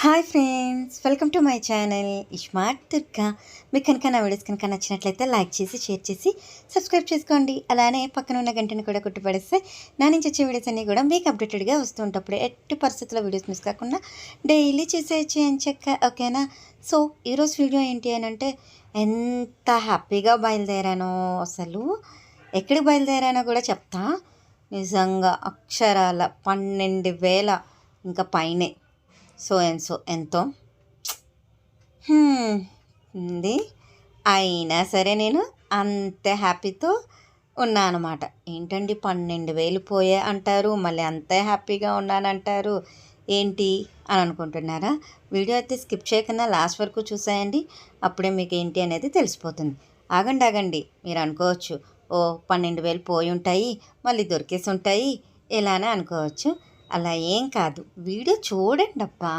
Hi friends welcome to my channel iSmart Durga. మీకు కనుక నా వీడియోస్ కనుక నచ్చినట్లయితే లైక్ చేసి షేర్ చేసి సబ్స్క్రైబ్ చేసుకోండి. అలానే పక్కన ఉన్న గంటను కూడా కొట్టుపడేస్తే నా నుంచి వచ్చే వీడియోస్ అన్నీ కూడా మీకు అప్డేటెడ్గా వస్తూ ఉంటప్పుడు ఎట్టి పరిస్థితుల్లో వీడియోస్ మిస్ కాకుండా డైలీ చేసేయచ్చు అని చెక్క ఓకేనా? సో ఈరోజు వీడియో ఏంటి అని అంటే ఎంత హ్యాపీగా బయలుదేరానో అసలు. ఎక్కడికి బయలుదేరానో కూడా చెప్తా. నిజంగా అక్షరాల పన్నెండు వేల ఇంకా పైనే. సో అండ్ సో ఎంతో ఉంది అయినా సరే నేను అంత హ్యాపీతో ఉన్నానమాట. ఏంటండి పన్నెండు వేలు పోయే అంటారు మళ్ళీ అంతే హ్యాపీగా ఉన్నానంటారు ఏంటి అని అనుకుంటున్నారా? వీడియో అయితే స్కిప్ చేయకుండా లాస్ట్ వరకు చూసేయండి అప్పుడే మీకు ఏంటి అనేది తెలిసిపోతుంది. ఆగండి ఆగండి మీరు అనుకోవచ్చు ఓ పన్నెండు వేలు పోయి ఉంటాయి మళ్ళీ దొరికేసి ఉంటాయి ఇలానే అనుకోవచ్చు. అలా ఏం కాదు. వీడియో చూడండి అబ్బా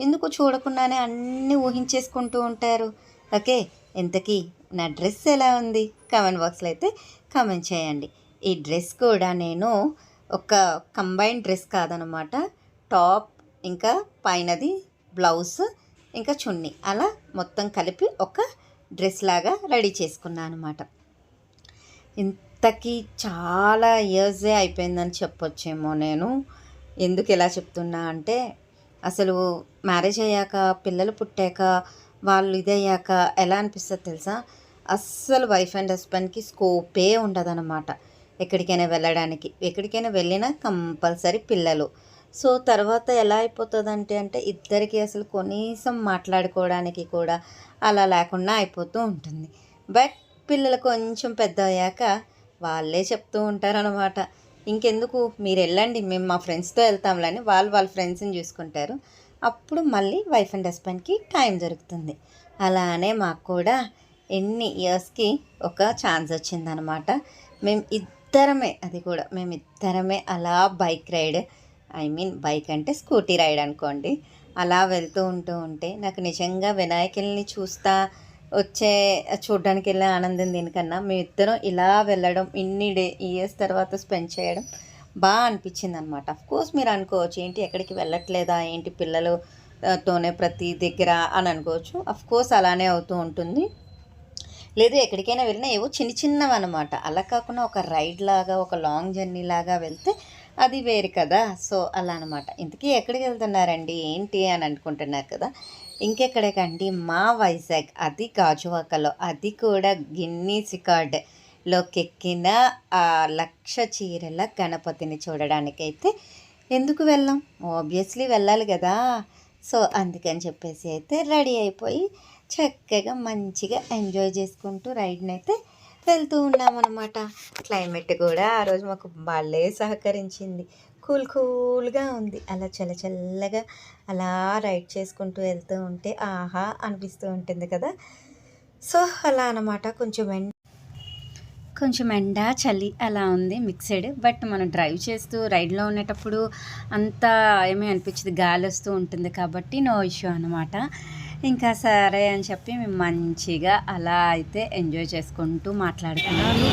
ఎందుకు చూడకుండానే అన్నీ ఊహించేసుకుంటూ ఉంటారు? ఓకే ఇంతకీ నా డ్రెస్ ఎలా ఉంది? కామెంట్ బాక్స్లో అయితే కామెంట్ చేయండి. ఈ డ్రెస్ కూడా నేను ఒక కంబైన్ డ్రెస్ కాదనమాట. టాప్ ఇంకా పైనది బ్లౌజ్ ఇంకా చున్నీ. అలా మొత్తం కలిపి ఒక డ్రెస్ లాగా రెడీ చేసుకున్నాను అనమాట ఇంతకీ చాలా ఇయర్సే అయిపోయిందని చెప్పొచ్చేమో నేను. ఎందుకు ఇలా చెప్తున్నా అంటే అసలు మ్యారేజ్ అయ్యాక పిల్లలు పుట్టాక వాళ్ళు ఇదయ్యాక ఎలా అనిపిస్తుంది తెలుసా? అస్సలు వైఫ్ అండ్ హస్బెండ్కి స్కోపే ఉండదన్నమాట. ఎక్కడికైనా వెళ్ళడానికి. ఎక్కడికైనా వెళ్ళినా కంపల్సరీ పిల్లలు. సో తర్వాత ఎలా అయిపోతుందంటే అంటే ఇద్దరికి అసలు కనీసం మాట్లాడుకోవడానికి కూడా అలా లేకుండా అయిపోతూ ఉంటుంది. బట్ పిల్లలు కొంచెం పెద్ద అయ్యాక వాళ్ళే చెప్తూ ఉంటారనమాట ఇంకెందుకు? మీరు వెళ్ళండి మేము మా ఫ్రెండ్స్తో వెళ్తాంలని వాళ్ళు వాళ్ళ ఫ్రెండ్స్ని చూసుకుంటారు. అప్పుడు మళ్ళీ వైఫ్ అండ్ హస్బెండ్కి టైం దొరుకుతుంది. అలానే మాకు కూడా ఎన్ని ఇయర్స్కి ఒక ఛాన్స్ వచ్చిందనమాట. మేము ఇద్దరమే అది కూడా మేము ఇద్దరమే అలా bike ride I mean bike అంటే స్కూటీ రైడ్ అనుకోండి. అలా వెళ్తూ ఉంటూ ఉంటే నాకు నిజంగా వినాయకుల్ని చూస్తా వచ్చే చూడడానికి వెళ్ళే ఆనందం దీనికన్నా మీ ఇద్దరం ఇలా వెళ్ళడం ఇన్ని డే ఇయర్స్ తర్వాత స్పెండ్ చేయడం బాగా అనిపించింది అనమాట కోర్స్ మీరు అనుకోవచ్చు ఏంటి ఎక్కడికి వెళ్ళట్లేదా ఏంటి పిల్లలు తోనే ప్రతి దగ్గర అని అనుకోవచ్చు. కోర్స్ అలానే అవుతూ ఉంటుంది. లేదు ఎక్కడికైనా వెళ్ళినా ఏవో చిన్న చిన్నవి అనమాట అలా కాకుండా ఒక రైడ్ లాగా ఒక లాంగ్ జర్నీ లాగా వెళ్తే అది వేరు కదా. సో అలా అనమాట ఇంతకీ ఎక్కడికి వెళ్తున్నారండి? ఏంటి అని అనుకుంటున్నారు కదా. ఇంకెక్కడికండి? మా వైజాగ్ అది గాజువాకలో అది కూడా గిన్నీస్ రికార్డ్లోకి ఎక్కిన ఆ లక్ష చీరల గణపతిని చూడడానికైతే ఎందుకు వెళ్ళాం? ఆబ్వియస్లీ వెళ్ళాలి కదా. సో అందుకని చెప్పేసి అయితే రెడీ అయిపోయి చక్కగా మంచిగా ఎంజాయ్ చేసుకుంటూ రైడ్ని అయితే వెళ్తూ ఉన్నామన్నమాట. క్లైమేట్ కూడా ఆ రోజు మాకు భలే సహకరించింది. కూల్ కూల్గా ఉంది. అలా చల్ల చల్లగా అలా రైడ్ చేసుకుంటూ వెళ్తూ ఉంటే ఆహా అనిపిస్తూ ఉంటుంది కదా. సో అలా అనమాట కొంచెం ఎండ కొంచెం ఎండ చలి అలా ఉంది మిక్సెడ్. బట్ మనం డ్రైవ్ చేస్తూ రైడ్లో ఉండేటప్పుడు అంతా ఏమీ అనిపించదు. గాలి వస్తూ ఉంటుంది కాబట్టి నో ఇష్యూ అనమాట ఇంకా సరే అని చెప్పి మేము మంచిగా అలా అయితే ఎంజాయ్ చేసుకుంటూ మాట్లాడుకున్నాము.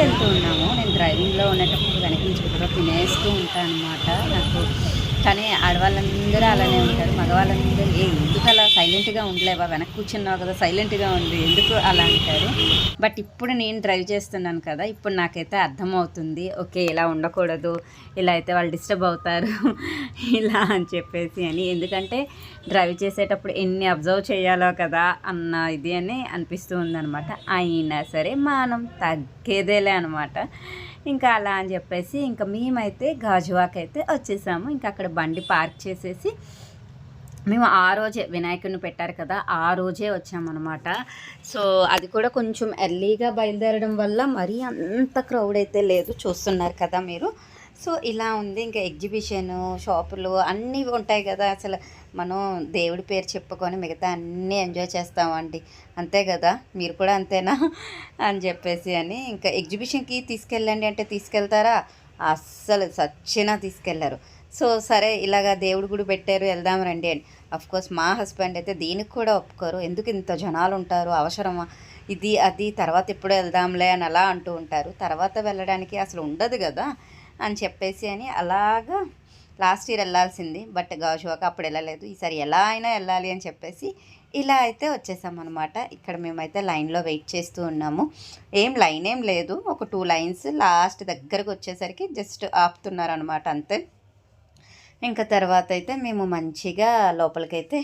వెళ్తూ ఉన్నాము. నేను డ్రైవింగ్లో ఉండేటప్పుడు వెనక నుంచి కూడా తినేస్తూ ఉంటాను అనమాట నాకు కానీ ఆడవాళ్ళందరూ అలానే ఉంటారు మగవాళ్ళందరూ ఏ ఎందుకు అలా సైలెంట్గా ఉండలేవా? వెనక్కి కూర్చున్నావు కదా సైలెంట్గా ఉంది ఎందుకు అలా అంటారు? బట్ ఇప్పుడు నేను డ్రైవ్ చేస్తున్నాను కదా ఇప్పుడు నాకైతే అర్థమవుతుంది ఓకే ఇలా ఉండకూడదు ఇలా అయితే వాళ్ళు డిస్టర్బ్ అవుతారు ఇలా అని చెప్పేసి అని. ఎందుకంటే డ్రైవ్ చేసేటప్పుడు ఎన్ని అబ్జర్వ్ చేయాలో కదా అన్న ఇది అని అనిపిస్తూ ఉందనమాట అయినా సరే మనం తగ్గేదేలే అనమాట ఇంకా అలా అని చెప్పేసి ఇంకా మేమైతే గాజువాక్ అయితే వచ్చేసాము. ఇంకా అక్కడ బండి పార్క్ చేసేసి మేము ఆ రోజే వినాయకుడిని పెట్టారు కదా ఆ రోజే వచ్చామన్నమాట. సో అది కూడా కొంచెం ఎర్లీగా బయలుదేరడం వల్ల మరీ అంత క్రౌడ్ అయితే లేదు చూస్తున్నారు కదా మీరు. సో ఇలా ఉంది. ఇంకా ఎగ్జిబిషన్ షాపులు అన్నీ ఉంటాయి కదా. అసలు మనం దేవుడి పేరు చెప్పుకొని మిగతా అన్నీ ఎంజాయ్ చేస్తామండి. అంతే కదా? మీరు కూడా అంతేనా? అని చెప్పేసి అని ఇంకా ఎగ్జిబిషన్కి తీసుకెళ్ళండి అంటే తీసుకెళ్తారా? అస్సలు సచ్చినా తీసుకెళ్ళారు. సో సరే ఇలాగా దేవుడి గుడి పెట్టారు వెళ్దాం రండి అని. కోర్స్ మా హస్బెండ్ అయితే దీనికి కూడా ఒప్పుకోరు. ఎందుకు ఇంత జనాలు ఉంటారు? అవసరమా? ఇది అది తర్వాత ఎప్పుడు వెళ్దాంలే అని అలా అంటూ ఉంటారు. తర్వాత వెళ్ళడానికి అసలు ఉండదు కదా. అని చెప్పేసి అని అలాగా లాస్ట్ ఇయర్ వెళ్ళాల్సింది. బట్ గాజువాక అప్పుడు వెళ్ళలేదు. ఈసారి ఎలా అయినా వెళ్ళాలి అని చెప్పేసి ఇలా అయితే వచ్చేసామన్నమాట. ఇక్కడ మేమైతే లైన్లో వెయిట్ చేస్తూ ఉన్నాము. ఏం లైన్ ఏం లేదు. ఒక టూ లైన్స్ లాస్ట్ దగ్గరకు వచ్చేసరికి జస్ట్ ఆపుతున్నారనమాట అంతే. ఇంకా తర్వాత అయితే మేము మంచిగా లోపలికైతే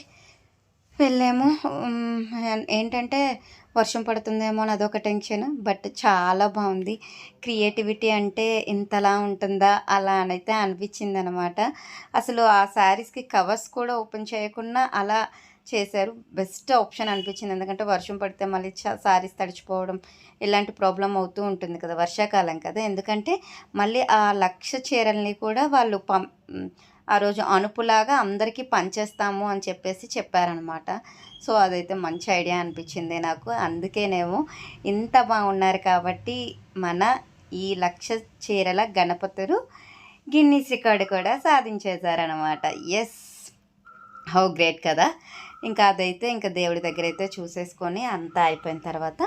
వెళ్ళాము. ఏంటంటే వర్షం పడుతుందేమో అని అదొక టెన్షన్ బట్ చాలా బాగుంది. క్రియేటివిటీ అంటే ఇంతలా ఉంటుందా అలా అనైతే అనిపించింది అనమాట అసలు ఆ శారీస్కి కవర్స్ కూడా ఓపెన్ చేయకుండా అలా చేశారు. బెస్ట్ ఆప్షన్ అనిపించింది. ఎందుకంటే వర్షం పడితే మళ్ళీ శారీస్ తడిచిపోవడం ఇలాంటి ప్రాబ్లం అవుతూ ఉంటుంది కదా వర్షాకాలం కదా. ఎందుకంటే మళ్ళీ ఆ లక్ష చీరల్ని కూడా వాళ్ళు పం ఆ రోజు అనుపులాగా అందరికీ పనిచేస్తాము అని చెప్పేసి చెప్పారనమాట సో అదైతే మంచి ఐడియా అనిపించింది నాకు. అందుకేనేమో ఇంత బాగున్నారు కాబట్టి మన ఈ లక్ష చీరల గణపతులు గిన్నీస్ రికార్డు కూడా సాధించేశారనమాట ఎస్ హౌ గ్రేట్ కదా! ఇంకా అదైతే ఇంకా దేవుడి దగ్గర అయితే చూసేసుకొని అంతా అయిపోయిన తర్వాత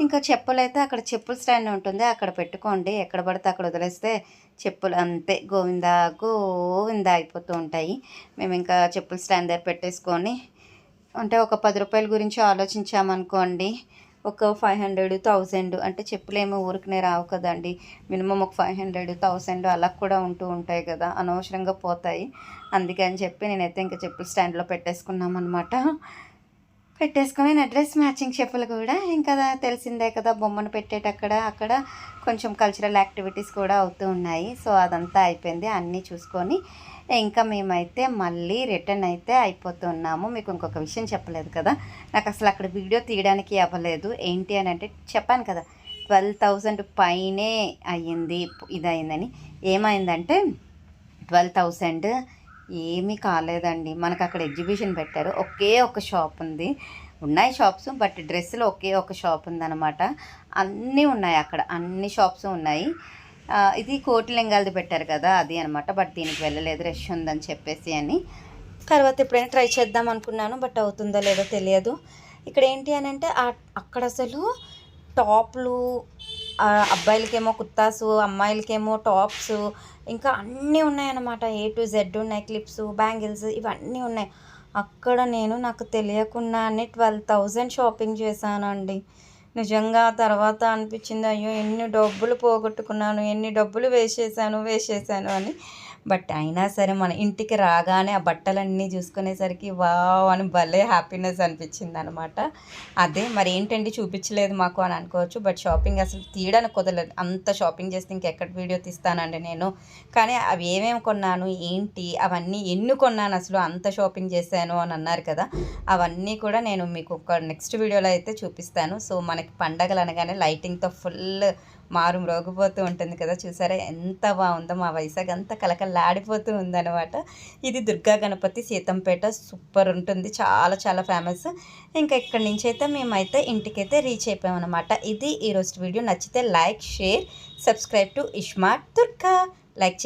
ఇంకా చెప్పులు అయితే అక్కడ చెప్పుల స్టాండ్ ఉంటుంది. అక్కడ పెట్టుకోండి. ఎక్కడ పడితే అక్కడ వదిలేస్తే చెప్పులు అంతే. గోవిందా గోవిందా అయిపోతూ ఉంటాయి. మేము ఇంకా చెప్పుల స్టాండ్ దగ్గర పెట్టేసుకొని అంటే ఒక పది రూపాయల గురించి ఆలోచించామనుకోండి ఒక ఫైవ్ హండ్రెడ్ థౌజండ్ అంటే చెప్పులేమో ఊరికనే రావు కదండి. మినిమం ఒక ఫైవ్ హండ్రెడ్ థౌజండ్ అలా కూడా ఉంటూ ఉంటాయి కదా. అనవసరంగా పోతాయి. అందుకని చెప్పి నేనైతే ఇంకా చెప్పుల స్టాండ్లో పెట్టేసుకున్నాం అనమాట పెట్టేసుకొని నా డ్రెస్ మ్యాచింగ్ చెప్పులు కూడా ఇంకా తెలిసిందే కదా బొమ్మను పెట్టేటక్కడ అక్కడ కొంచెం కల్చరల్ యాక్టివిటీస్ కూడా అవుతూ ఉన్నాయి. సో అదంతా అయిపోయింది. అన్నీ చూసుకొని ఇంకా మేమైతే మళ్ళీ రిటర్న్ అయితే అయిపోతున్నాము మీకు ఇంకొక విషయం చెప్పలేదు కదా నాకు అసలు అక్కడ వీడియో తీయడానికి అవ్వలేదు. ఏంటి అని అంటే చెప్పాను కదా ట్వెల్వ్ థౌజండ్ పైనే అయ్యింది ఇది అయిందని ఏమైందంటే ట్వెల్వ్ థౌజండ్ ఏమీ కాలేదండి. మనకు అక్కడ ఎగ్జిబిషన్ పెట్టారు. ఒకే ఒక షాప్ ఉంది. ఉన్నాయి షాప్స్ బట్ డ్రెస్సులు ఒకే ఒక షాప్ ఉందన్నమాట. అన్నీ ఉన్నాయి అక్కడ. అన్ని షాప్స్ ఉన్నాయి. ఇది కోటిలింగాలది పెట్టారు కదా అది అనమాట బట్ దీనికి వెళ్ళలేదు రష్ ఉందని చెప్పేసి అని. తర్వాత ఎప్పుడైనా ట్రై చేద్దాం అనుకున్నాను బట్ అవుతుందో లేదో తెలియదు. ఇక్కడ ఏంటి అని అంటే అక్కడ అసలు టాప్లు అబ్బాయిలకేమో కుర్తాసు అమ్మాయిలకేమో టాప్స్ ఇంకా అన్నీ ఉన్నాయన్నమాట. ఏ టు జెడ్ ఉన్నాయి క్లిప్స్ బ్యాంగిల్స్ ఇవన్నీ ఉన్నాయి. అక్కడ నేను నాకు తెలియకుండానే ట్వెల్వ్ థౌజండ్ షాపింగ్ చేశానండి. నిజంగా తర్వాత అనిపించింది అయ్యో ఎన్ని డబ్బులు పోగొట్టుకున్నాను ఎన్ని డబ్బులు వేసేసాను వేసేసాను అని. బట్ అయినా సరే మన ఇంటికి రాగానే ఆ బట్టలన్నీ చూసుకునేసరికి వావ్ అని భలే హ్యాపీనెస్ అనిపించింది అనమాట అదే మరి ఏంటండి చూపించలేదు మాకు అని అనుకోవచ్చు బట్ షాపింగ్ అసలు తీయడానికి కుదరలేదు. అంత షాపింగ్ చేస్తే ఇంకెక్కడ వీడియో తీస్తానండి నేను. కానీ అవి ఏమేమి కొన్నాను ఏంటి అవన్నీ ఎన్ని కొన్నాను అసలు అంత షాపింగ్ చేశాను అని అన్నారు కదా అవన్నీ కూడా నేను మీకు ఒక నెక్స్ట్ వీడియోలో అయితే చూపిస్తాను. సో మనకి పండగలు అనగానే లైటింగ్తో ఫుల్ మారు మ్రోగిపోతూ ఉంటుంది కదా చూసారా? ఎంత బాగుందో మా వైజాగ్ అంతా కలకలాడిపోతూ ఉందన్నమాట. ఇది దుర్గా గణపతి సీతంపేట సూపర్ ఉంటుంది చాలా చాలా ఫేమస్. ఇంకా ఇక్కడి నుంచి అయితే మేమైతే ఇంటికైతే రీచ్ అయిపోయామన్నమాట. ఇది ఈరోజు వీడియో. నచ్చితే like share subscribe to iSmart Durga. Like